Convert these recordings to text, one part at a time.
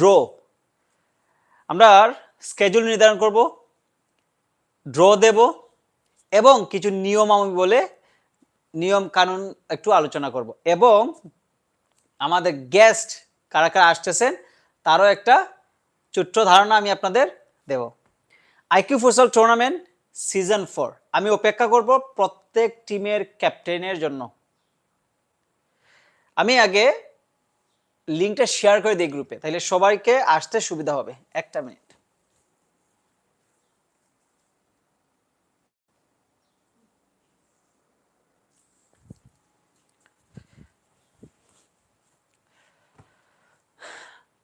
Draw আমরা schedule নির্ধারণ করব ড্র দেব, এবং কিছু নিয়ম আমি বলে নিয়ম কানুন একটু আলোচনা করব। এবং আমাদের গেস্ট কারা কারা আসতেছেন, তারও একটা ছোট্ট ধারণা আমি আপনাদের দেব। IQ futsal tournament season four আমি অপেক্ষা করব প্রত্যেক টিমের ক্যাপ্টেনের জন্য। আমি আগে লিঙ্কটা শেয়ার করে দিই গ্রুপে, তাহলে সবাইকে আসতে সুবিধা হবে। একটা মিনিট।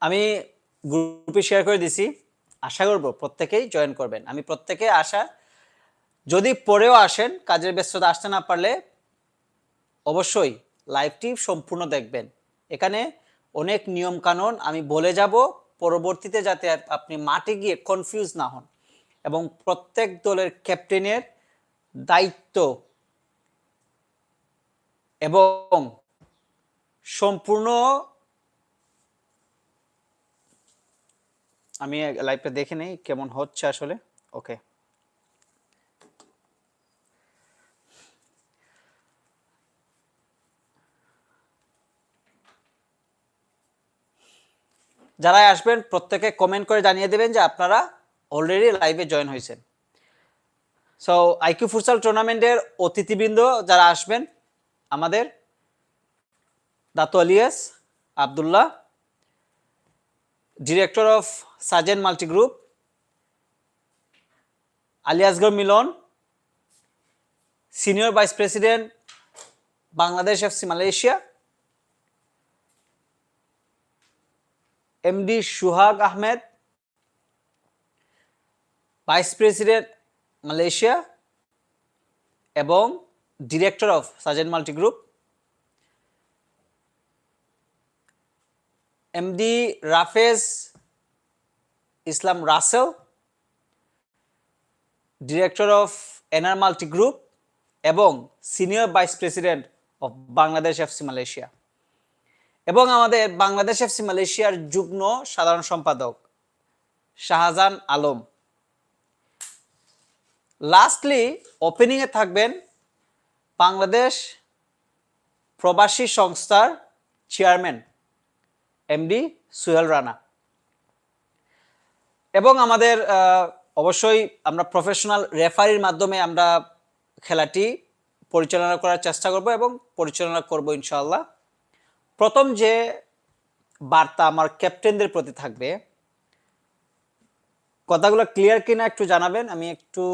আমি গ্রুপে শেয়ার করে দিছি। আশা করব প্রত্যেকেই জয়েন করবেন। আমি প্রত্যেকে আশা যদি পরেও আসেন, কাজের ব্যস্ততা আসতে না পারলে অবশ্যই লাইভটি সম্পূর্ণ দেখবেন। এখানে অনেক নিয়ম কানুন, আমি বলে যাব, পরবর্তীতে যাতে আপনি মাঠে গিয়ে কনফিউজ না হন। এবং প্রত্যেক দলের ক্যাপ্টেনের দায়িত্ব এবং সম্পূর্ণ আমি লাইভটা দেখে নেই কেমন হচ্ছে আসলে। ওকে যারা আসবেন, প্রত্যেকে কমেন্ট করে জানিয়ে দেবেন যে আপনারা অলরেডি লাইভে জয়েন হয়েছেন। সো আইকিউ ফুটসাল টুর্নামেন্টের অতিথিবৃন্দ যারা আসবেন, আমাদের Datu Alias, Abdullah director of Sajen multi group আলিয়াসগড় Milon senior vice president Bangladesh FC Malaysia MD Suhag Ahmed vice president Malaysia এবং director of Sajen multi group MD Rafez Islam Rasel director of NR multi group এবং senior vice president of Bangladesh FC Malaysia এবং আমাদের Bangladesh FC মালয়েশিয়ার যুগ্ম সাধারণ সম্পাদক Shahjahan Alam. Lastly ওপেনিংয়ে থাকবেন বাংলাদেশ প্রবাসী সংস্থার চেয়ারম্যান এমডি সুহেল রানা। এবং আমাদের অবশ্যই আমরা প্রফেশনাল রেফারির মাধ্যমে আমরা খেলাটি পরিচালনা করার চেষ্টা করব এবং পরিচালনা করব ইনশাআল্লাহ। প্রথম যে বার্তা আমার ক্যাপ্টেনদের প্রতি থাকবে, কথাগুলো ক্লিয়ার কিনা একটু জানাবেন? আমি একটু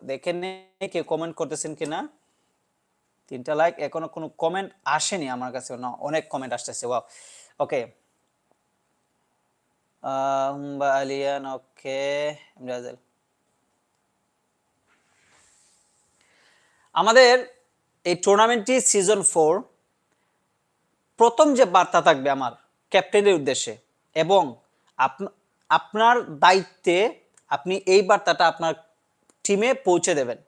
দেখে নেই কেউ কমেন্ট করতেছেন কিনা। তিনটা লাইক এখনও কোনো কমেন্ট আসেনি আমার কাছে। না, অনেক কমেন্ট আসতেছে ওয়াও ওকে আলিয়ান ওকে আমাদের এই টুর্নামেন্টটি সিজন ফোর প্রথম যে বার্তা থাকবে আমার ক্যাপ্টেনের উদ্দেশ্যে এবং আপ- আপনার দায়িত্বে আপনি এই বার্তাটা আপনার টিমে পৌঁছে দেবেন।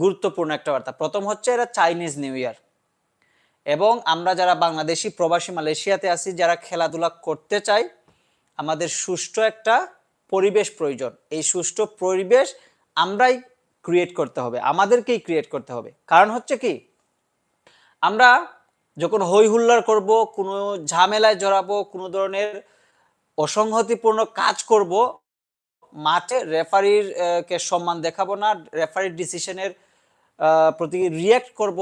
গুরুত্বপূর্ণ একটা বার্তা। প্রথম হচ্ছে এটা চাইনিজ নিউ ইয়ার এবং আমরা যারা বাংলাদেশি প্রবাসী মালয়েশিয়াতে আছি, যারা খেলাধুলা করতে চাই, আমাদের সুষ্ঠু একটা পরিবেশ প্রয়োজন। এই সুষ্ঠু পরিবেশ আমরাই ক্রিয়েট করতে হবে। আমাদেরকেই ক্রিয়েট করতে হবে। কারণ হচ্ছে কি? আমরা যখন হই হুল্লার করব, কোনো ঝামেলায় জড়াবো, কোনো ধরনের অসংহতিপূর্ণ কাজ করব, মাঠে রেফারির কে সম্মান দেখাবো না, রেফারির ডিসিশনের প্রতি রিয়্যাক্ট করব,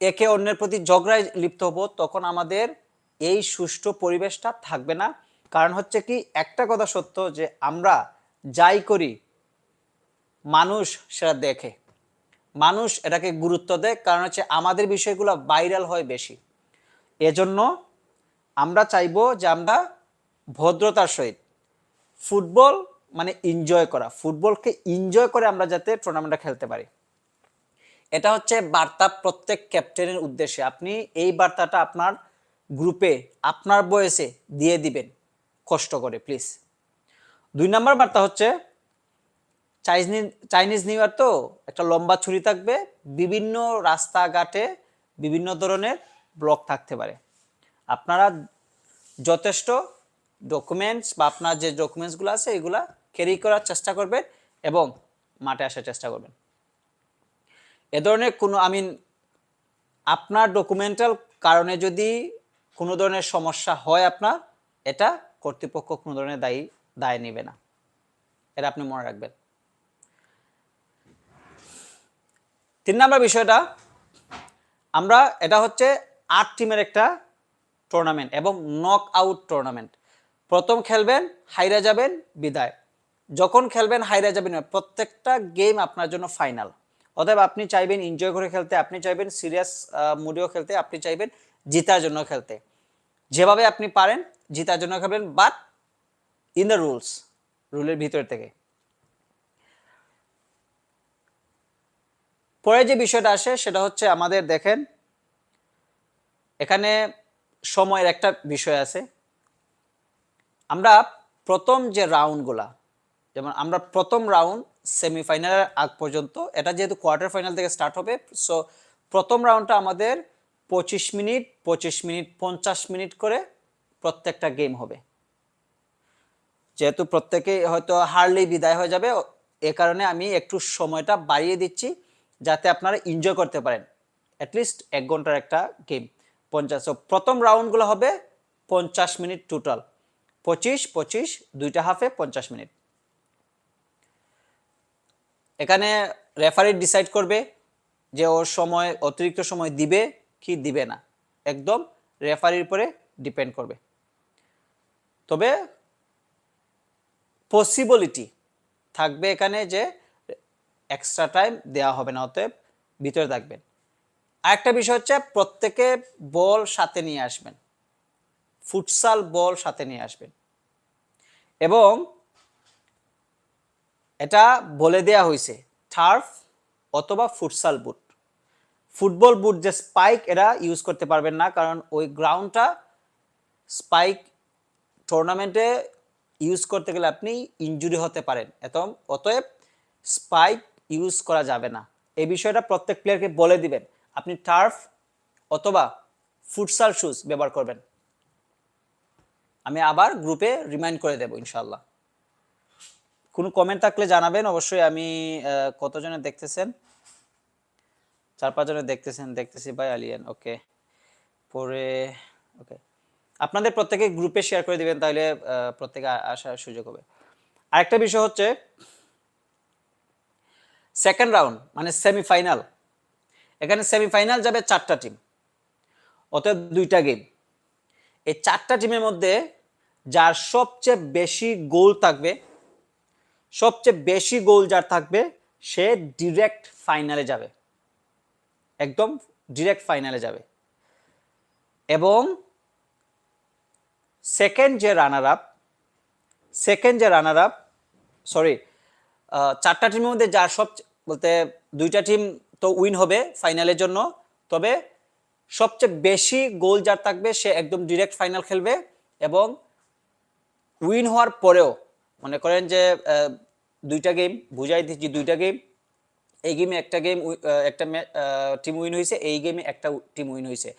একে অন্যের প্রতি ঝগড়ায় লিপ্ত হব, তখন আমাদের এই সুষ্ঠু পরিবেশটা থাকবে না। কারণ হচ্ছে কি, একটা কথা সত্য যে আমরা যাই করি, মানুষ সেটা দেখে। মানুষ এটাকে গুরুত্ব দেয়, কারণ হচ্ছে আমাদের বিষয়গুলো ভাইরাল হয় বেশি। এজন্য আমরা চাইব যে আমরা ভদ্রতার সহিত ফুটবল মানে এনজয় করা, ফুটবলকে এনজয় করে আমরা যাতে টুর্নামেন্টটা খেলতে পারি। এটা হচ্ছে বার্তা প্রত্যেক ক্যাপ্টেনের উদ্দেশ্যে। আপনি এই বার্তাটা আপনার গ্রুপে আপনার বয়সে দিয়ে দিবেন কষ্ট করে প্লিজ দুই নম্বর বার্তা হচ্ছে চাইনিজ চাইনিজ নিউ ইয়ার তো একটা লম্বা ছুরি থাকবে, বিভিন্ন রাস্তাঘাটে বিভিন্ন ধরনের ব্লক থাকতে পারে। আপনারা যথেষ্ট ডকুমেন্টস বা আপনার যে ডকুমেন্টসগুলো আছে, এগুলা ক্যারি করার চেষ্টা করবেন এবং মাঠে আসার চেষ্টা করবেন। এ ধরনের কোনো আমি আপনার ডকুমেন্টাল কারণে যদি কোনো ধরনের সমস্যা হয় আপনার, এটা কর্তৃপক্ষ কোনো ধরনের দায়ী, দায় নেবে না। এটা আপনি মনে রাখবেন। তিন নম্বর বিষয়টা, আমরা এটা হচ্ছে আট টিমের একটা টুর্নামেন্ট এবং নক আউট টুর্নামেন্ট প্রথম খেলবেন, হাইরা যাবেন, বিদায়। যখন খেলবেন, হাইরা যাবেন, প্রত্যেকটা গেম আপনার জন্য ফাইনাল অতএব আপনি চাইবেন এনজয় করে খেলতে, আপনি চাইবেন সিরিয়াস মুডেও খেলতে, আপনি চাইবেন জিতার জন্য খেলতে। যেভাবে আপনি পারেন, জিতার জন্য খেলবেন বাট ইন দ্য রুলস রুলের ভিতর থেকে। পরে যে বিষয়টা আসে, সেটা হচ্ছে আমাদের দেখেন, এখানে সময়ের একটা বিষয় আছে। আমরা প্রথম যে রাউন্ডগুলা যেমন আমরা প্রথম রাউন্ড সেমিফাইনালের আগ পর্যন্ত, এটা যেহেতু কোয়ার্টার ফাইনাল থেকে স্টার্ট হবে সো প্রথম রাউন্ডটা আমাদের পঁচিশ মিনিট পঁচিশ মিনিট, পঞ্চাশ মিনিট করে প্রত্যেকটা গেম হবে। যেহেতু প্রত্যেকে হয়তো হারলেই বিদায় হয়ে যাবে, এ কারণে আমি একটু সময়টা বাড়িয়ে দিচ্ছি। যাতে আপনারা এনজয় করতে পারেন। অ্যাটলিস্ট এক ঘণ্টার একটা গেম পঞ্চাশ প্রথম রাউন্ডগুলো হবে পঞ্চাশ মিনিট টোটাল পঁচিশ পঁচিশ, দুইটা হাফে পঞ্চাশ মিনিট। এখানে রেফারি ডিসাইড করবে যে ওর সময়, অতিরিক্ত সময় দিবে কি দিবে না। একদম রেফারির উপরে ডিপেন্ড করবে। তবে পসিবিলিটি থাকবে এখানে যে এক্সট্রা টাইম দেওয়া হবে না, অতএব ভিতরে থাকবেন। আরেকটা বিষয় হচ্ছে প্রত্যেকে বল সাথে নিয়ে আসবেন। ফুটসাল বল সাথে নিয়ে আসবেন। এবং এটা বলে দেয়া হয়েছে টার্ফ অথবা ফুটসাল বুট ফুটবল বুট যে স্পাইক এরা ইউজ করতে পারবেন না, কারণ ওই গ্রাউন্ডটা স্পাইক টুর্নামেন্টে ইউজ করতে গেলে আপনি ইনজুরি হতে পারেন। এত অতএব স্পাইক ইউজ করা যাবে না। এই বিষয়টা প্রত্যেক প্লেয়ারকে বলে দিবেন। আপনি টার্ফ অথবা ফুটসাল শুজ ব্যবহার করবেন। আমি আবার গ্রুপে রিমাইন্ড করে দেবো ইনশাল্লাহ কোনো কমেন্ট থাকলে জানাবেন। অবশ্যই আমি কতজনে দেখতেছেন? চার পাঁচজনে দেখতেছেন। দেখতেছি ভাই আলিয়ান ওকে পরে ওকে আপনাদের প্রত্যেকে গ্রুপে শেয়ার করে দিবেন, তাহলে প্রত্যেকে আসার সুযোগ হবে। আরেকটা বিষয় হচ্ছে সেকেন্ড রাউন্ড মানে সেমিফাইনাল এখানে সেমিফাইনাল যাবে চারটা টিম অতএব দুইটা গেম এই চারটা টিমের মধ্যে যার সবচেয়ে বেশি গোল থাকবে, সবচেয়ে বেশি গোল যার থাকবে, সে ডিরেক্ট ফাইনালে যাবে। একদম ডিরেক্ট ফাইনালে যাবে। এবং সেকেন্ড যে রানার আপ সেকেন্ড যে রানার আপ সরি চারটা টিমের মধ্যে যার সব বলতে দুইটা টিম তো উইন হবে ফাইনালের জন্য। তবে সবচেয়ে বেশি গোল যার থাকবে, সে একদম ডিরেক্ট ফাইনাল খেলবে এবং উইন হওয়ার পরেও মনে করেন যে দুইটা গেম বুঝাই দিচ্ছি দুইটা গেম এই গেমে একটা গেম একটা টিম উইন হয়েছে, এই গেমে একটা টিম উইন হয়েছে।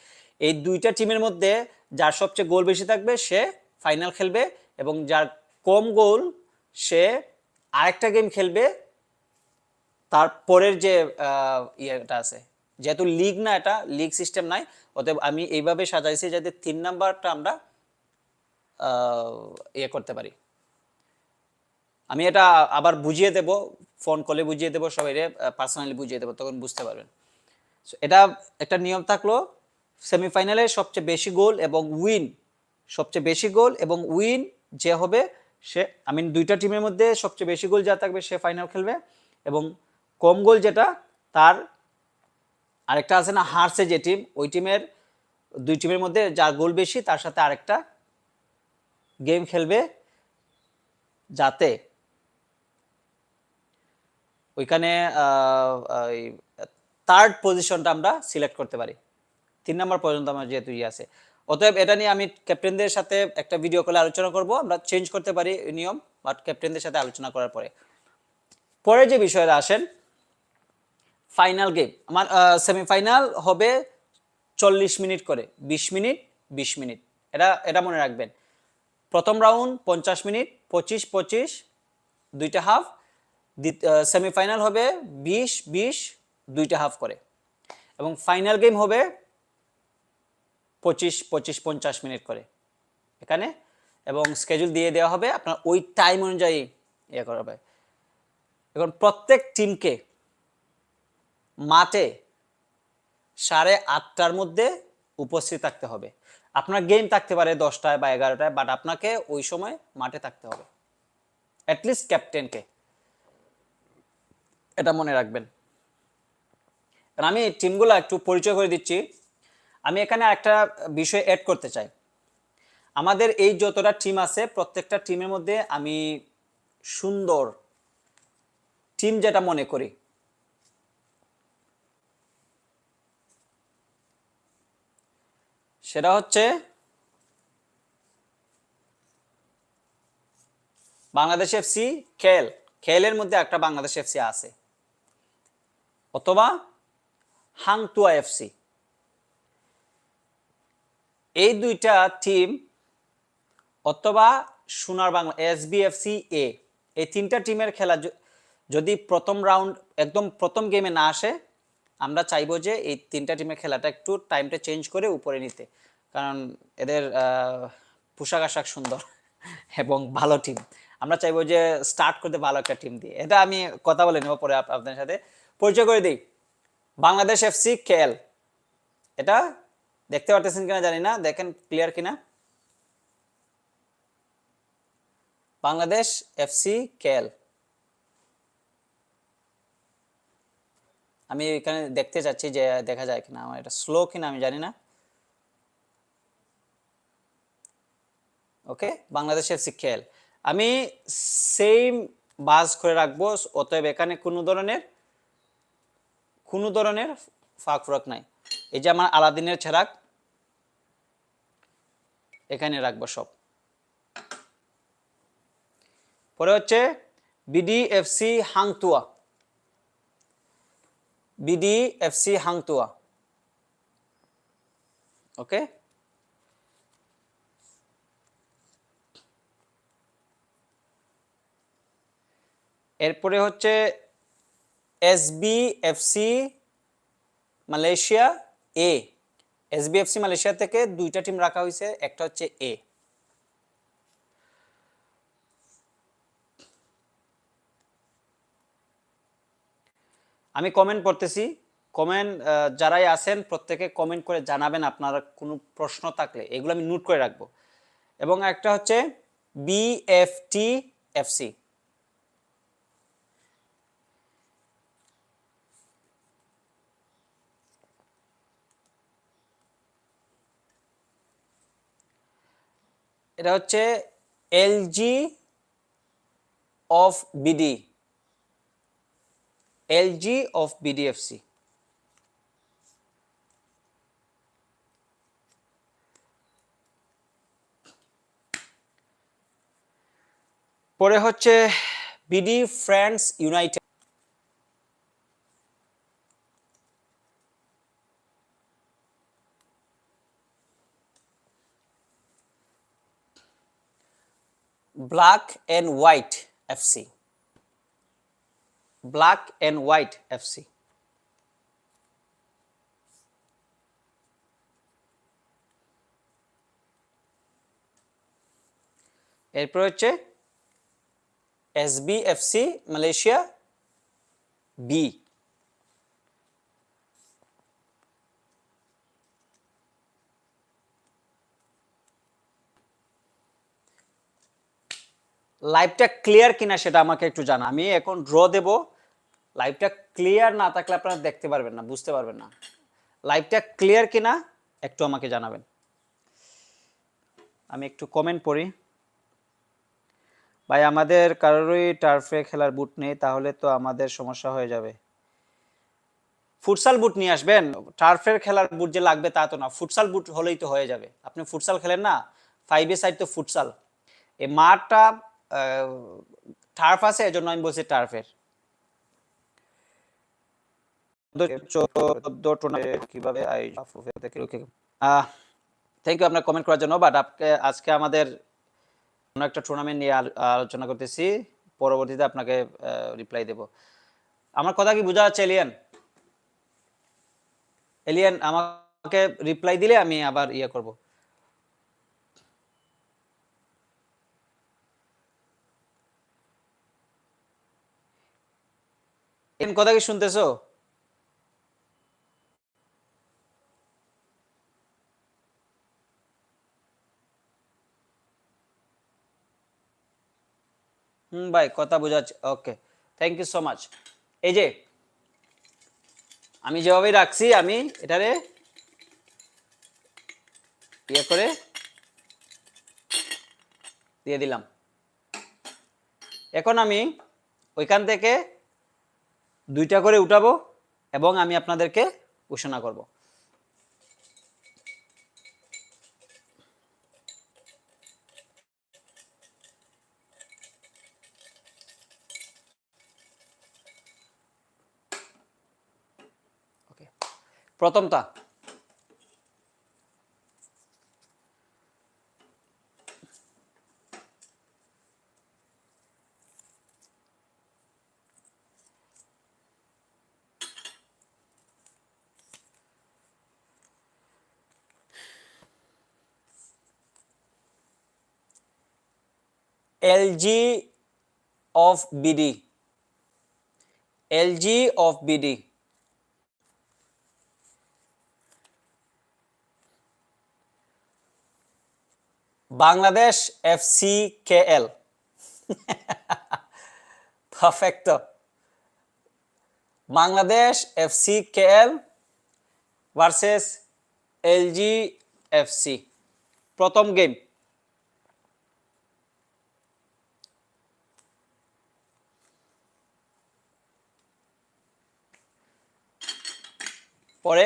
এই দুইটা টিমের মধ্যে যার সবচেয়ে গোল বেশি থাকবে, সে ফাইনাল খেলবে এবং যার কম গোল সে আরেকটা গেম খেলবে তারপরের যে ইয়েটা আছে, যেহেতু লিগ না এটা লিগ সিস্টেম নাই, অতএব আমি এইভাবে সাজাইছি যাতে তিন নাম্বারটা আমরা ইয়ে করতে পারি। আমি এটা আবার বুঝিয়ে দেব ফোন কলে বুঝিয়ে দেবো, সবাই পার্সোনালি বুঝিয়ে দেবো, তখন বুঝতে পারবেন। এটা একটা নিয়ম থাকল সেমিফাইনালে সবচেয়ে বেশি গোল এবং উইন সবচেয়ে বেশি গোল এবং উইন যে হবে, সে আমি দুইটা টিমের মধ্যে সবচেয়ে বেশি গোল যা থাকবে, সে ফাইনাল খেলবে এবং কম গোল যেটা, তার আরেকটা আছে না হারছে যে টিম, ওই টিমের দুই টিমের মধ্যে যার গোল বেশি, তার সাথে আরেকটা গেম খেলবে যাতে ওইখানে থার্ড পজিশনটা আমরা সিলেক্ট করতে পারি। তিন নম্বর পর্যন্ত আমার যেহেতু ইয়ে আছে। অতএব এটা নিয়ে আমি ক্যাপ্টেনদের সাথে একটা ভিডিও কলে আলোচনা করব, আমরা চেঞ্জ করতে পারি নিয়ম বাট ক্যাপ্টেনদের সাথে আলোচনা করার পরে। পরে যে বিষয়টা আসেন ফাইনাল গেম। আমার সেমিফাইনাল হবে চল্লিশ মিনিট করে। বিশ মিনিট বিশ মিনিট। এটা এটা মনে রাখবেন। প্রথম রাউন্ড পঞ্চাশ মিনিট, পঁচিশ পঁচিশ, দুইটা হাফ। সেমিফাইনাল হবে বিশ বিশ, দুইটা হাফ করে। এবং ফাইনাল গেম হবে পঁচিশ পঁচিশ, পঞ্চাশ মিনিট করে। এখানে। এবং স্কেজুল দিয়ে দেওয়া হবে। আপনার ওই টাইম অনুযায়ী ইয়ে করা হবে। এখন প্রত্যেক টিমকে মাঠে সাড়ে আটটার মধ্যে উপস্থিত থাকতে হবে। আপনার গেম থাকতে পারে দশটায় বা এগারোটায় বাট আপনাকে ওই সময় মাঠে থাকতে হবে। অ্যাটলিস্ট ক্যাপ্টেনকে এটা মনে রাখবেন। আমি টিমগুলো একটু পরিচয় করে দিচ্ছি। আমি এখানে একটা বিষয় অ্যাড করতে চাই। আমাদের এই যতটা টিম আছে, প্রত্যেকটা টিমের মধ্যে আমি সুন্দর টিম যেটা মনে করি। সেটা হচ্ছে বাংলাদেশ এফসি খেল। খেলের মধ্যে একটা বাংলাদেশ এফসি আছে। অথবা হাংতুয়া এফসি এই দুইটা টিম অথবা সোনার বাংলা এসবিএফসি এ। এই তিনটা টিমের খেলা যদি প্রথম রাউন্ড একদম প্রথম গেমে না আসে আমরা চাইব যে এই তিনটা টিমের খেলাটা একটু টাইমটা চেঞ্জ করে উপরে নিতে। কারণ এদের পোশাক আশাক সুন্দর এবং ভালো টিম আমরা চাইব যে স্টার্ট করতে ভালো একটা টিম দিয়ে। এটা আমি কথা বলে নেব পরে আপনাদের সাথে। পরিচয় করে দিই। বাংলাদেশ এফসি কেএল এটা দেখতে পারতেছেন কিনা জানি না। দেখেন ক্লিয়ার কিনা? বাংলাদেশ এফসি কেএল আমি এখানে দেখতে চাচ্ছি যে দেখা যায় কিনা, আমার এটা স্লো কিনা আমি জানি না। ওকে বাংলাদেশ এফসি খেল আমি সেম বাস করে রাখব, অতএব এখানে কোনো ধরনের কোনো ধরনের ফাঁক ফুরাক নাই। এই যে আমার আলাদিনের ছেড়াক এখানে রাখব সব। পরে হচ্ছে বিডিএফসি হাংতুয়া বিডিএফসি হাংতুয়া ওকে এরপরে হচ্ছে S SBFC Malaysia A S SBFC Malaysia থেকে দুইটা টিম রাখা হয়েছে, একটা হচ্ছে এ আমি কমেন্ট পড়তেছি। কমেন্ট যারাই আছেন, প্রত্যেকে কমেন্ট করে জানাবেন আপনারা কোনো প্রশ্ন থাকলে। এগুলো আমি নোট করে রাখব। এবং একটা হচ্ছে বিএফটি এফসি এটা হচ্ছে LG of BD LG of BDFC পরে হচ্ছে BD friends united black and white FC black and white FC এরপর হচ্ছে এসবিএফসি মালয়েশিয়া বি লাইভটা ক্লিয়ার কিনা সেটা আমাকে একটু জানা। আমি এখন ড্র দেব। লাইভটা ক্লিয়ার না থাকলে আপনারা দেখতে পারবেন না, বুঝতে পারবেন না। লাইভটা ক্লিয়ার কিনা একটু আমাকে জানাবেন। আমি একটু কমেন্ট পড়ি। ভাই, আমাদের কারোরই টার্ফে খেলার বুট নেই, তাহলে তো আমাদের সমস্যা হয়ে যাবে। ফুটসাল বুট নিয়ে আসবেন? টার্ফের খেলার বুট যে লাগবে তা তো না। ফুটসাল বুট হলেই তো হয়ে যাবে। আপনি ফুটসাল খেলেন না? ফাইভ এ সাইড তো ফুটসাল এই মাঠটা টার্ফ আছে, এজন্য আমি বলছি টার্ফের থ্যাংক ইউ আপনার কমেন্ট করার জন্য বাট আজকে আমাদের অন্য একটা টুর্নামেন্ট নিয়ে আলোচনা করতেছি, পরবর্তীতে আপনাকে রিপ্লাই দেব। আমার কথা কি বোঝা যাচ্ছে এলিয়ান এলিয়ান আমাকে রিপ্লাই দিলে আমি আবার ইয়ে করব। এলিয়ান কথা কি শুনতেছো? হুম, ভাই, কথা বোঝাচ্ছে। Okay thank you so much এই যে, আমি যেভাবে রাখছি, আমি এটারে ইয়ে করে দিয়ে দিলাম। এখন আমি ওইখান থেকে দুইটা করে উঠাবো এবং আমি আপনাদেরকে ঘোষণা করব। প্রথমটা LG of BD LG of BD Bangladesh FC KL Perfecto Bangladesh FC KL versus LG FC প্রথম গেম পরে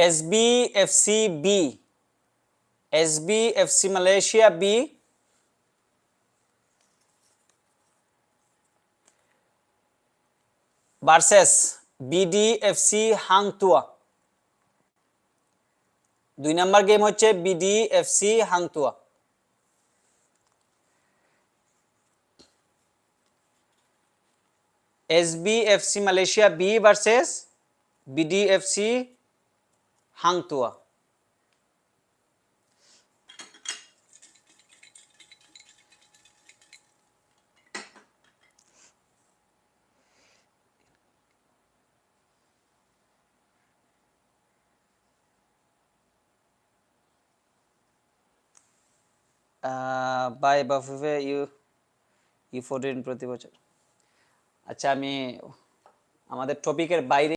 SBFC B SBFC Malaysia B. Versus BDFC Hang Tuah দুই নাম্বার গেম হচ্ছে BDFC Hang Tuah SBFC Malaysia B versus BDFC Hang Tuah by BAFUFE U U fourteen প্রতি বছর। আচ্ছা আমি আমাদের টপিকের বাইরে